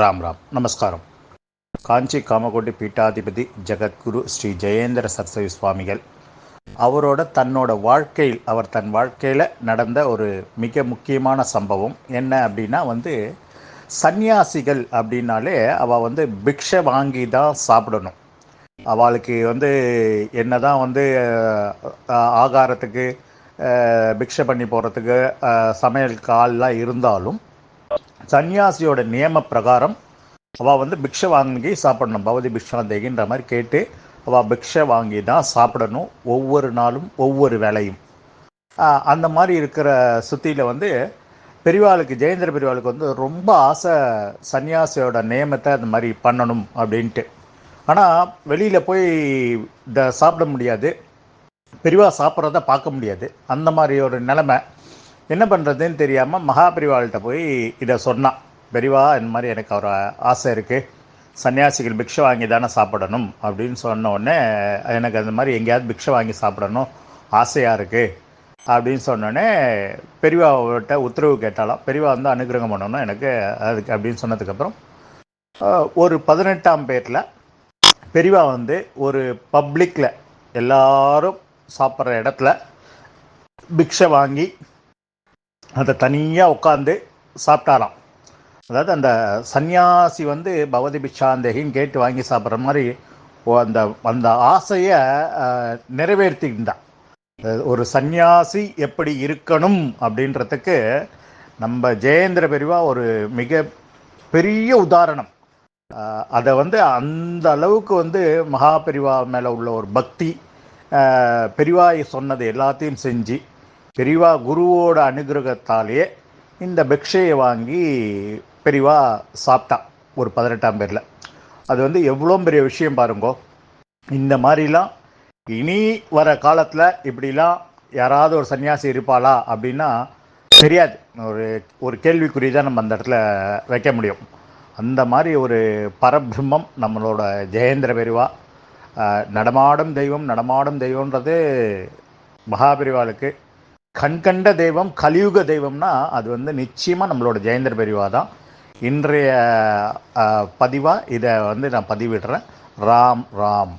ராம் ராம். நமஸ்காரம். காஞ்சி காமகோட்டி பீட்டாதிபதி ஜெகத்குரு ஸ்ரீ ஜெயேந்திர சரஸ்வதி சுவாமிகள் அவரோட தன்னோட வாழ்க்கையில் அவர் தன் வாழ்க்கையில் நடந்த ஒரு மிக முக்கியமான சம்பவம் என்ன அப்படின்னா வந்து சந்நியாசிகள் அப்படின்னாலே அவள் வந்து பிக்ஷை வாங்கி தான் சாப்பிடணும். அவளுக்கு வந்து என்ன தான் வந்து ஆகாரத்துக்கு பிக்ஷை பண்ணி போகிறதுக்கு சமையல் கால்லாம் இருந்தாலும் சன்னியாசியோட நியம பிரகாரம் அவள் வந்து பிக்ஷை வாங்கி சாப்பிடணும். பவதி பிக்ஷாந்தேகின்ற மாதிரி கேட்டு அவள் பிக்ஷை வாங்கி தான் சாப்பிடணும். ஒவ்வொரு நாளும் ஒவ்வொரு வேலையும் அந்த மாதிரி இருக்கிற சுத்தியில் வந்து பெரிவாளுக்கு ஜெயேந்திர பெரியவாளுக்கு வந்து ரொம்ப ஆசை சன்னியாசியோட நியமத்தை அந்த மாதிரி பண்ணணும் அப்படின்ட்டு. ஆனால் வெளியில் போய் இந்த சாப்பிட முடியாது. பெரிவா சாப்பிட்றத பார்க்க முடியாது. அந்த மாதிரி ஒரு நிலமை. என்ன பண்ணுறதுன்னு தெரியாமல் மகாபெரிவாள்கிட்ட போய் இதை சொன்னான் பெரிவா இந்த மாதிரி எனக்கு ஒரு ஆசை இருக்குது சன்னியாசிகள் பிக்ஷை வாங்கி தானே சாப்பிடணும். அப்படின்னு சொன்ன உடனே எனக்கு அந்த மாதிரி எங்கேயாவது பிக்ஷை வாங்கி சாப்பிடணும். ஆசையாக இருக்குது அப்படின்னு சொன்னோடனே பெரியவாவிட்ட உத்தரவு கேட்டாலாம் பெரியவா வந்து அனுகிரகம் பண்ணணும் எனக்கு அதுக்கு அப்படின்னு சொன்னதுக்கப்புறம் ஒரு பதினெட்டாம் பேரில் பெரியவா வந்து ஒரு பப்ளிக்கில் எல்லாரும் சாப்பிட்ற இடத்துல பிக்ஷை வாங்கி அதை தனியாக உட்காந்து சாப்பிட்டாராம். அதாவது அந்த சன்னியாசி வந்து பவதி பிச்சாந்தேகின்னு கேட்டு வாங்கி சாப்பிட்ற மாதிரி ஓ அந்த அந்த ஆசையை நிறைவேற்றிருந்தான் ஒரு சந்நியாசி எப்படி இருக்கணும் அப்படின்றதுக்கு நம்ம ஜெயேந்திர பெரிவா ஒரு மிக பெரிய உதாரணம். அதை வந்து அந்த அளவுக்கு வந்து மகா பெரிவா மேலே உள்ள ஒரு பக்தி பெரிவாய் சொன்னது எல்லாத்தையும் செஞ்சு பெரிவா குருவோட அனுகிரகத்தாலேயே இந்த பிக்ஷையை வாங்கி பெரிவா சாப்பிட்டா ஒரு பதினெட்டாம் பேரில். அது வந்து எவ்வளோ பெரிய விஷயம் பாருங்கோ. இந்த மாதிரிலாம் இனி வர காலத்தில் இப்படிலாம் யாராவது ஒரு சன்னியாசி இருப்பாளா அப்படின்னா தெரியாது. ஒரு ஒரு கேள்விக்குறி தான் நம்ம அந்த இடத்துல வைக்க முடியும். அந்த மாதிரி ஒரு பரபிரம்மம் நம்மளோட ஜெயேந்திர பெரிவா நடமாடும் தெய்வம் நடமாடும் தெய்வம்ன்றது மகாபிரிவாளுக்கு கண்கண்ட தெய்வம் கலியுக தெய்வம்னா அது வந்து நிச்சயமாக நம்மளோட ஜெயந்தர் பெரிவா தான் இன்றைய பதிவாக இதை வந்து நான் பதிவிடுறேன். ராம் ராம்.